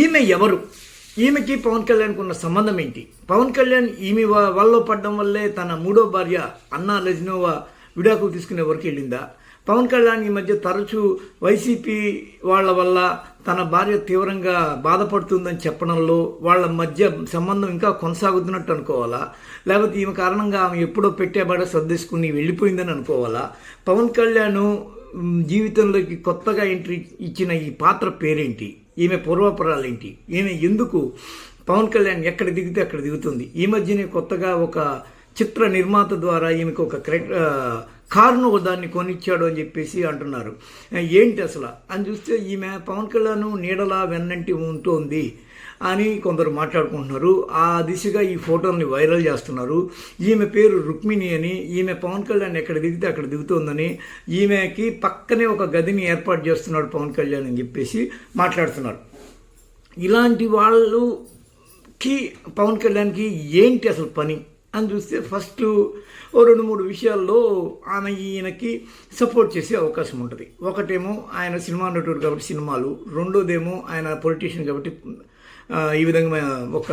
ఈమె ఎవరు? ఈమెకి పవన్ కళ్యాణ్కి ఉన్న సంబంధం ఏంటి? పవన్ కళ్యాణ్ ఈమె వల్ల పడడం వల్లే తన మూడో భార్య అన్నా లెజ్నోవా విడాకులు తీసుకునే వరకు వెళ్ళిందా? పవన్ కళ్యాణ్ ఈ మధ్య తరచూ వైసీపీ వాళ్ళ వల్ల తన భార్య తీవ్రంగా బాధపడుతుందని చెప్పడంలో వాళ్ళ మధ్య సంబంధం ఇంకా కొనసాగుతున్నట్టు అనుకోవాలా? లేకపోతే ఈమె కారణంగా ఆమె ఎప్పుడో పెట్టేబడ సర్దేసుకుని వెళ్ళిపోయిందని అనుకోవాలా? పవన్ కళ్యాణ్ జీవితంలోకి కొత్తగా ఎంట్రీ ఇచ్చిన ఈ పాత్ర పేరేంటి? ఈమె పూర్వపరాలేంటి? ఈమె ఎందుకు పవన్ కళ్యాణ్ ఎక్కడ దిగితే అక్కడ దిగుతుంది? ఈ మధ్యనే కొత్తగా ఒక చిత్ర నిర్మాత ద్వారా ఈమెకు ఒక క్రె- కారును ఒక దాన్ని కొనిచ్చాడు అని చెప్పేసి అంటున్నారు. ఏంటి అసలు? అని చూస్తే ఈమె పవన్ కళ్యాణ్ నీడలా వెన్నంటి ఉంటుంది. అని కొందరు మాట్లాడుకుంటున్నారు. ఆ దిశగా ఈ ఫోటోల్ని వైరల్ చేస్తున్నారు. ఈమె పేరు రుక్మిణి అని ఈమె పవన్ కళ్యాణ్ ఎక్కడ దిగితే అక్కడ దిగుతోందని ఈమెకి పక్కనే ఒక గదిని ఏర్పాటు చేస్తున్నాడు పవన్ కళ్యాణ్ అని చెప్పేసి మాట్లాడుతున్నారు. ఇలాంటి వాళ్ళకి పవన్ కళ్యాణ్కి ఏంటి అసలు పని? అని చూస్తే ఫస్ట్ ఓ రెండు మూడు విషయాల్లో ఆమె ఈయనకి సపోర్ట్ చేసే అవకాశం ఉంటుంది. ఒకటేమో ఆయన సినిమా నటుడు కాబట్టి సినిమాలు. రెండోదేమో ఆయన పొలిటీషియన్ కాబట్టి ఈ విధంగా ఒక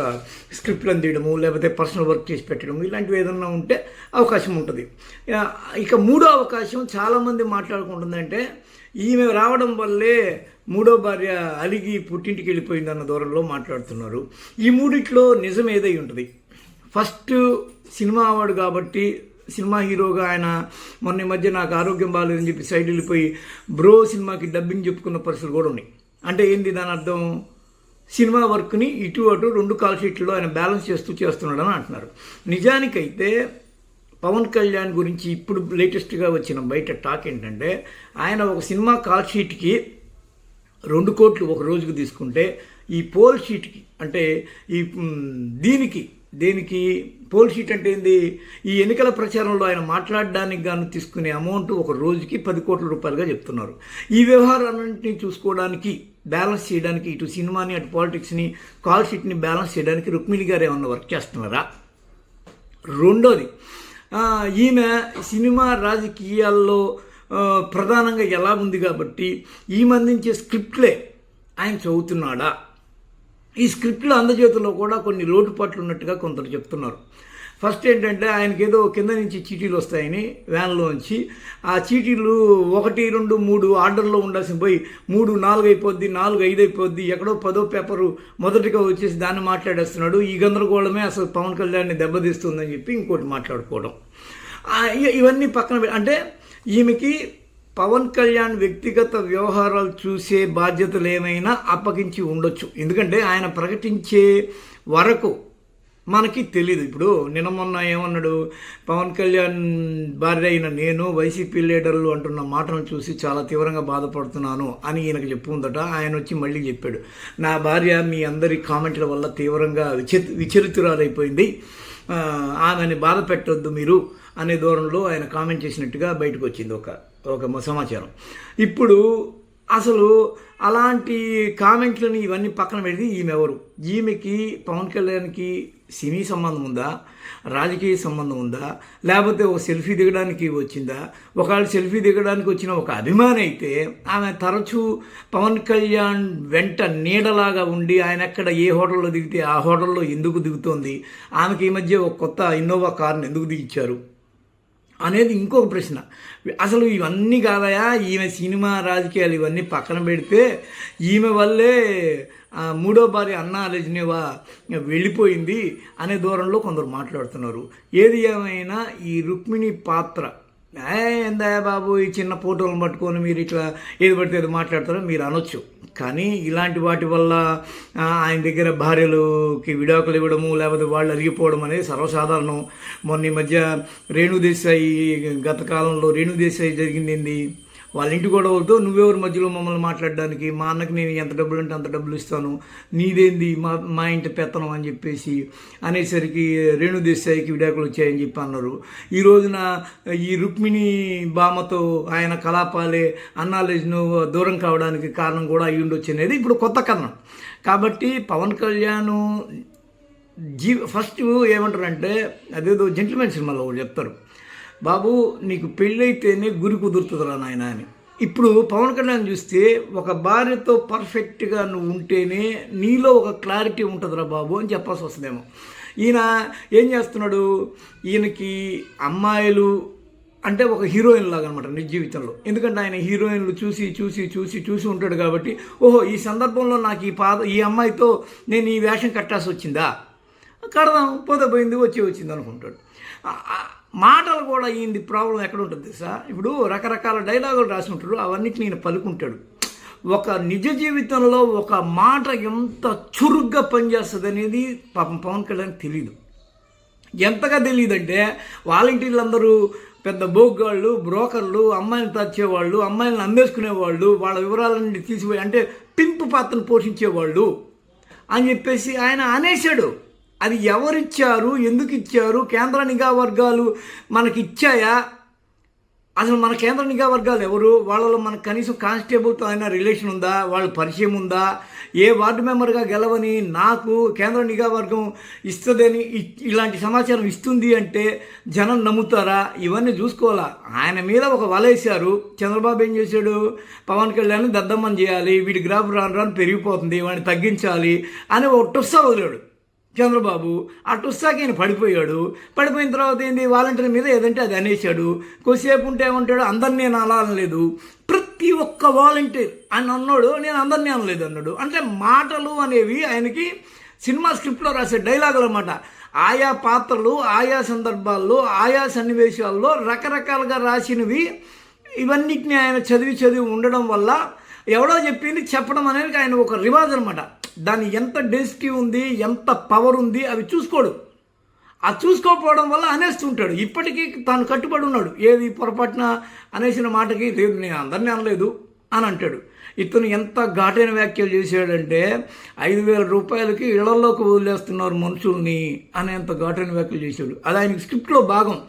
స్క్రిప్ట్లను తీయడము లేకపోతే పర్సనల్ వర్క్ చేసి పెట్టడము ఇలాంటివి ఏదన్నా ఉంటే అవకాశం ఉంటుంది. ఇక మూడో అవకాశం చాలామంది మాట్లాడుకుంటుందంటే ఈమె రావడం వల్లే మూడో భార్య అలిగి పుట్టింటికి వెళ్ళిపోయిందన్న దూరంలో మాట్లాడుతున్నారు. ఈ మూడిట్లో నిజం ఏదై ఉంటుంది? ఫస్ట్ సినిమా అవార్డు కాబట్టి సినిమా హీరోగా ఆయన మొన్న ఈ మధ్య నాకు ఆరోగ్యం బాగాలేదని చెప్పి సైడ్ వెళ్ళిపోయి బ్రో సినిమాకి డబ్బింగ్ చెప్పుకున్న పరిస్థితులు కూడా ఉన్నాయి. అంటే ఏంది దాని అర్థం? సినిమా వర్క్ని ఇటు అటు రెండు కాల్ షీట్లో ఆయన బ్యాలెన్స్ చేస్తూ చేస్తున్నాడని అంటున్నారు. నిజానికైతే పవన్ కళ్యాణ్ గురించి ఇప్పుడు లేటెస్ట్గా వచ్చిన బయట టాక్ ఏంటంటే ఆయన ఒక సినిమా కాల్ షీట్కి రెండు కోట్లు ఒక రోజుకు తీసుకుంటే ఈ పోల్ షీట్కి అంటే ఈ దీనికి దేనికి పోల్ షీట్ అంటే ఏంది? ఈ ఎన్నికల ప్రచారంలో ఆయన మాట్లాడడానికి గాను తీసుకునే అమౌంట్ ఒక రోజుకి పది కోట్ల రూపాయలుగా చెప్తున్నారు. ఈ వ్యవహారాలన్నింటినీ చూసుకోవడానికి బ్యాలెన్స్ చేయడానికి ఇటు సినిమాని అటు పాలిటిక్స్ని కాల్ షీట్ని బ్యాలెన్స్ చేయడానికి రుక్మిణి గారు ఏమన్నా వర్క్ చేస్తున్నారా? రెండోది ఈమె సినిమా రాజకీయాల్లో ప్రధానంగా ఎలా ఉంది కాబట్టి ఈమె అందించే స్క్రిప్ట్లే ఆయన చదువుతున్నాడా? ఈ స్క్రిప్ట్లో అందజేతుల్లో కూడా కొన్ని లోటుపాట్లు ఉన్నట్టుగా కొందరు చెప్తున్నారు. ఫస్ట్ ఏంటంటే ఆయనకి ఏదో కింద నుంచి చీటీలు వస్తాయని వ్యాన్లోంచి. ఆ చీటీలు ఒకటి రెండు మూడు ఆర్డర్లో ఉండాల్సిన పోయి మూడు నాలుగు అయిపోద్ది నాలుగు ఐదు అయిపోద్ది ఎక్కడో పదో పేపరు మొదటిగా వచ్చేసి దాన్ని మాట్లాడేస్తున్నాడు. ఈ గందరగోళమే అసలు పవన్ కళ్యాణ్ని దెబ్బతీస్తుందని చెప్పి ఇంకోటి మాట్లాడుకోవడం. ఇవన్నీ పక్కన అంటే ఈమెకి పవన్ కళ్యాణ్ వ్యక్తిగత వ్యవహారాలు చూసే బాధ్యతలు ఏమైనా అప్పగించి ఉండొచ్చు. ఎందుకంటే ఆయన ప్రకటించే వరకు మనకి తెలియదు ఇప్పుడు నిన్న మొన్న ఏమన్నాడు? పవన్ కళ్యాణ్ భార్య అయిన నేను వైసీపీ లీడర్లు అంటున్న మాటను చూసి చాలా తీవ్రంగా బాధపడుతున్నాను అని ఈయనకు చెప్పుకుందట ఆయన వచ్చి మళ్ళీ చెప్పాడు. నా భార్య మీ అందరి కామెంట్ల వల్ల తీవ్రంగా విచ విచరితురాలైపోయింది. ఆమెని బాధ పెట్టొద్దు మీరు అనే దూరంలో ఆయన కామెంట్ చేసినట్టుగా బయటకు వచ్చింది ఒక ఒక సమాచారం. ఇప్పుడు అసలు అలాంటి కామెంట్లను ఇవన్నీ పక్కన పెడితే ఈమె ఎవరు? ఈమెకి పవన్ కళ్యాణ్కి సినీ సంబంధం ఉందా? రాజకీయ సంబంధం ఉందా? లేకపోతే ఒక సెల్ఫీ దిగడానికి వచ్చిందా? ఒకవేళ సెల్ఫీ దిగడానికి వచ్చిన ఒక అభిమాని అయితే ఆమె తరచూ పవన్ కళ్యాణ్ వెంట నీడలాగా ఉండి ఆయన ఎక్కడ ఏ హోటల్లో దిగితే ఆ హోటల్లో ఎందుకు దిగుతోంది? ఆమెకి ఈ మధ్య ఒక కొత్త ఇన్నోవా కార్ని ఎందుకు దిగించారు? అనేది ఇంకొక ప్రశ్న. అసలు ఇవన్నీ కాదయా? ఈమె సినిమా రాజకీయాలు ఇవన్నీ పక్కన పెడితే ఈమె వల్లే మూడో భార్య అన్నా రజనీవా వెళ్ళిపోయింది అనే దూరంలో కొందరు మాట్లాడుతున్నారు. ఏది ఏమైనా ఈ రుక్మిణి పాత్ర. ఏందా బాబు ఈ చిన్న ఫోటోలను పట్టుకొని మీరు ఇట్లా ఏది పడితే అది మాట్లాడతారో మీరు అనొచ్చు. కానీ ఇలాంటి వాటి వల్ల ఆయన దగ్గర భార్యలుకి విడాకులు ఇవ్వడము లేకపోతే వాళ్ళు అరిగిపోవడం అనేది సర్వసాధారణం. మొన్న ఈ మధ్య రేణుదేశాయి గత కాలంలో రేణుదేశాయి జరిగింది వాళ్ళ ఇంటి గొడవలతో నువ్వెవరి మధ్యలో మమ్మల్ని మాట్లాడడానికి? మా అన్నకి నేను ఎంత డబ్బులు అంటే అంత డబ్బులు ఇస్తాను. నీదేంది? మా మా ఇంటి పెత్తనం అని చెప్పేసి అనేసరికి రేణుదేశాయికి విడాకులు వచ్చాయని చెప్పి అన్నారు. ఈ రోజున ఈ రుక్మిణి బామతో ఆయన కలాపాలే అన్నాలేజ్ను దూరం కావడానికి కారణం కూడా అయ్యి ఉండొచ్చు అనేది ఇప్పుడు కొత్త కథనం. కాబట్టి పవన్ కళ్యాణ్ జీ ఫస్ట్ ఏమంటారంటే అదేదో జెంటిల్మెన్ సినిమాలో ఒకటి చెప్తారు. బాబు నీకు పెళ్ళైతేనే గురి కుదురుతుందిరా నాయన అని. ఇప్పుడు పవన్ కళ్యాణ్ చూస్తే ఒక భార్యతో పర్ఫెక్ట్గా నువ్వు ఉంటేనే నీలో ఒక క్లారిటీ ఉంటుందిరా బాబు అని చెప్పాల్సి వస్తుందేమో. ఈయన ఏం చేస్తున్నాడు? ఈయనకి అమ్మాయిలు అంటే ఒక హీరోయిన్ లాగా అనమాట నిజ జీవితంలో. ఎందుకంటే ఆయన హీరోయిన్లు చూసి చూసి చూసి చూసి ఉంటాడు కాబట్టి ఓహో ఈ సందర్భంలో నాకు ఈ పాద ఈ అమ్మాయితో నేను ఈ వేషం కట్టాల్సి వచ్చిందా? కడదాం పోతే పోయింది వచ్చి వచ్చింది అనుకుంటాడు. మాటలు కూడా ఈయనది ప్రాబ్లం ఎక్కడ ఉంటుంది సార్ ఇప్పుడు రకరకాల డైలాగులు రాసి ఉంటాడు అవన్నిటిని ఈయన పలుకుంటాడు. ఒక నిజ జీవితంలో ఒక మాట ఎంత చురుగ్గా పనిచేస్తుంది అనేది పాపం పవన్ కళ్యాణ్ తెలియదు ఎంతగా తెలియదంటే వాలంటీర్లు అందరూ పెద్ద బోగ్గాళ్ళు బ్రోకర్లు అమ్మాయిని తచ్చేవాళ్ళు అమ్మాయిలను అమ్మేసుకునేవాళ్ళు వాళ్ళ వివరాలన్నీ తీసిపోయి అంటే పింపు పాత్రను పోషించేవాళ్ళు అని చెప్పేసి ఆయన అనేశాడు. అది ఎవరిచ్చారు? ఎందుకు ఇచ్చారు కేంద్ర నిఘా వర్గాలు మనకి ఇచ్చాయా అసలు మన కేంద్ర నిఘా వర్గాలు ఎవరు? వాళ్ళలో మనకు కనీసం కానిస్టేబుల్తో అయినా రిలేషన్ ఉందా? వాళ్ళ పరిచయం ఉందా? ఏ వార్డు మెంబర్గా గెలవని నాకు కేంద్ర నిఘా వర్గం ఇస్తుందని ఇ- ఇలాంటి సమాచారం ఇస్తుంది అంటే జనం నమ్ముతారా? ఇవన్నీ చూసుకోవాలా? ఆయన మీద ఒక వలేశారు చంద్రబాబు ఏం చేశాడు? పవన్ కళ్యాణ్ దద్దమ్మని చేయాలి. వీడి గ్రాఫ్ రాను రాను పెరిగిపోతుంది. వాడిని తగ్గించాలి అని ఒక టుస్సా వదిలాడు. చంద్రబాబు అటు టుస్సాకి ఆయన పడిపోయాడు. పడిపోయిన తర్వాత ఏంది వాలంటీర్ మీద ఏదంటే అది అనేశాడు. కొద్దిసేపు ఉంటే ఏమంటాడు అందరినీ నేను అలా అనలేదు ప్రతి ఒక్క వాలంటీర్ ఆయన అన్నాడు నేను అందరినీ అనలేదు అన్నాడు. అంటే మాటలు అనేవి ఆయనకి సినిమా స్క్రిప్ట్లో రాసే డైలాగులు అన్నమాట. ఆయా పాత్రలు ఆయా సందర్భాల్లో ఆయా సన్నివేశాల్లో రకరకాలుగా రాసినవి ఇవన్నిటిని ఆయన చదివి చదివి ఉండడం వల్ల ఎవడో చెప్పింది చెప్పడం అనేది ఆయన ఒక రివాజ్ అనమాట దాని ఎంత డెన్సిటీ ఉంది ఎంత పవర్ ఉంది అవి చూసుకోడు. ఆ చూసుకోకపోవడం వల్ల అనేస్తుంటాడు ఇప్పటికీ తాను కట్టుబడి ఉన్నాడు. ఏది పొరపాటున అనేసిన మాటకి లేదు నేను అందరినీ అనలేదు అని అంటాడు. ఇతను ఎంత ఘాటైన వ్యాఖ్యలు చేశాడంటే ఐదు వేల రూపాయలకి ఇళ్ళలోకి వదిలేస్తున్నారు మనుషుల్ని అనేంత ఘాటైన వ్యాఖ్యలు చేశాడు. అది ఆయన స్క్రిప్ట్లో భాగం.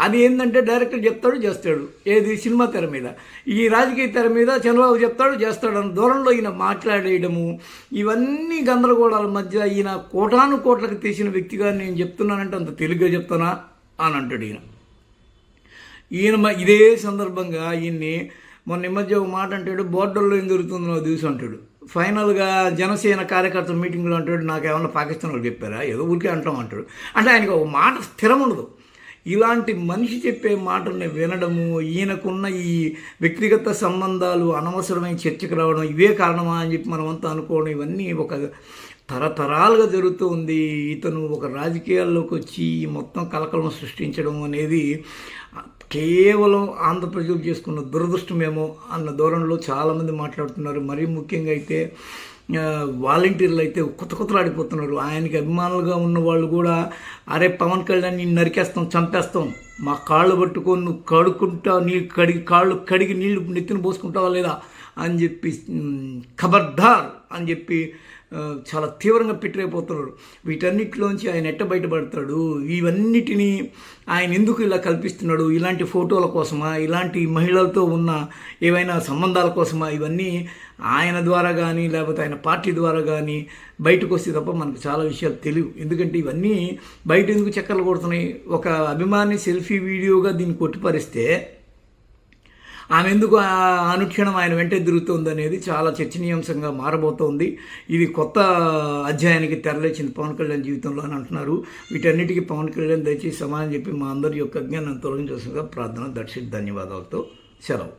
అది ఏంటంటే డైరెక్టర్ చెప్తాడు చేస్తాడు. ఏది సినిమా తెర మీద. ఈ రాజకీయ తెర మీద చంద్రబాబు చెప్తాడు చేస్తాడు అన్న దూరంలో ఈయన మాట్లాడేయడము ఇవన్నీ గందరగోళాల మధ్య ఈయన కోటాను కోట్లకు తీసిన వ్యక్తిగా నేను చెప్తున్నానంటే అంత తెలుగుగా చెప్తానా అని అంటాడు ఈయన. ఈయన ఇదే సందర్భంగా ఈయన్ని మొన్న ఈ మధ్య ఒక మాట అంటాడు బోర్డర్లో ఏం జరుగుతుందో నాకు తెలుసు అంటాడు. ఫైనల్గా జనసేన కార్యకర్తల మీటింగ్లో అంటాడు. నాకు ఏమన్నా పాకిస్తాన్ వాళ్ళు చెప్పారా? ఏదో ఊరికే అంటాం అంటాడు. అంటే ఆయనకు ఒక మాట స్థిరం ఉండదు. ఇలాంటి మనిషి చెప్పే మాటల్ని వినడము ఈయనకున్న ఈ వ్యక్తిగత సంబంధాలు అనవసరమైన చర్చకు రావడం ఇవే కారణమా అని చెప్పి మనమంతా అనుకోవడం ఇవన్నీ ఒక తరతరాలుగా జరుగుతూ ఉంది. ఇతను ఒక రాజకీయాల్లోకి వచ్చి ఈ మొత్తం కలకలం సృష్టించడం అనేది కేవలం ఆంధ్రప్రదేశ్ చేసుకున్న దురదృష్టమేమో అన్న ధోరణిలో చాలామంది మాట్లాడుతున్నారు. మరీ ముఖ్యంగా అయితే వాలంటీర్లు అయితే కొత్త కొత్తలాడిపోతున్నారు. ఆయనకి అభిమానులుగా ఉన్న వాళ్ళు కూడా అరే పవన్ కళ్యాణ్ నేను నరికేస్తాం చంపేస్తాం. మా కాళ్ళు పట్టుకొని నువ్వు కడుక్కుంటా నీ కడిగి కాళ్ళు కడిగి నీళ్ళు నెత్తిన పోసుకుంటావా లేదా? అని చెప్పి ఖబర్దార్ అని చెప్పి చాలా తీవ్రంగా పెట్టరైపోతున్నాడు వీటన్నిటిలోంచి ఆయన ఎట్ట బయటపడతాడు? ఇవన్నిటినీ ఆయన ఎందుకు ఇలా కల్పిస్తున్నాడు? ఇలాంటి ఫోటోల కోసమా? ఇలాంటి మహిళలతో ఉన్న ఏవైనా సంబంధాల కోసమా? ఇవన్నీ ఆయన ద్వారా కానీ లేకపోతే ఆయన పార్టీ ద్వారా కానీ బయటకు వస్తే తప్ప మనకు చాలా విషయాలు తెలియవు. ఎందుకంటే ఇవన్నీ బయట ఎందుకు చక్కర్లు కొడుతున్నాయి? ఒక అభిమాని సెల్ఫీ వీడియోగా దీన్ని కొట్టిపరిస్తే ఆమె ఎందుకు ఆ అనుక్షణం ఆయన వెంటే తిరుగుతుంది అనేది చాలా చర్చనీయాంశంగా మారబోతోంది. ఇది కొత్త అధ్యాయానికి తెరలేచింది పవన్ కళ్యాణ్ జీవితంలో అని అంటున్నారు. వీటన్నిటికీ పవన్ కళ్యాణ్ దయచేసి సమాధానం చెప్పి మా అందరి యొక్క అజ్ఞానం తొలగించాల్సిందిగా ప్రార్థన దర్శి ధన్యవాదాలతో సెలవు.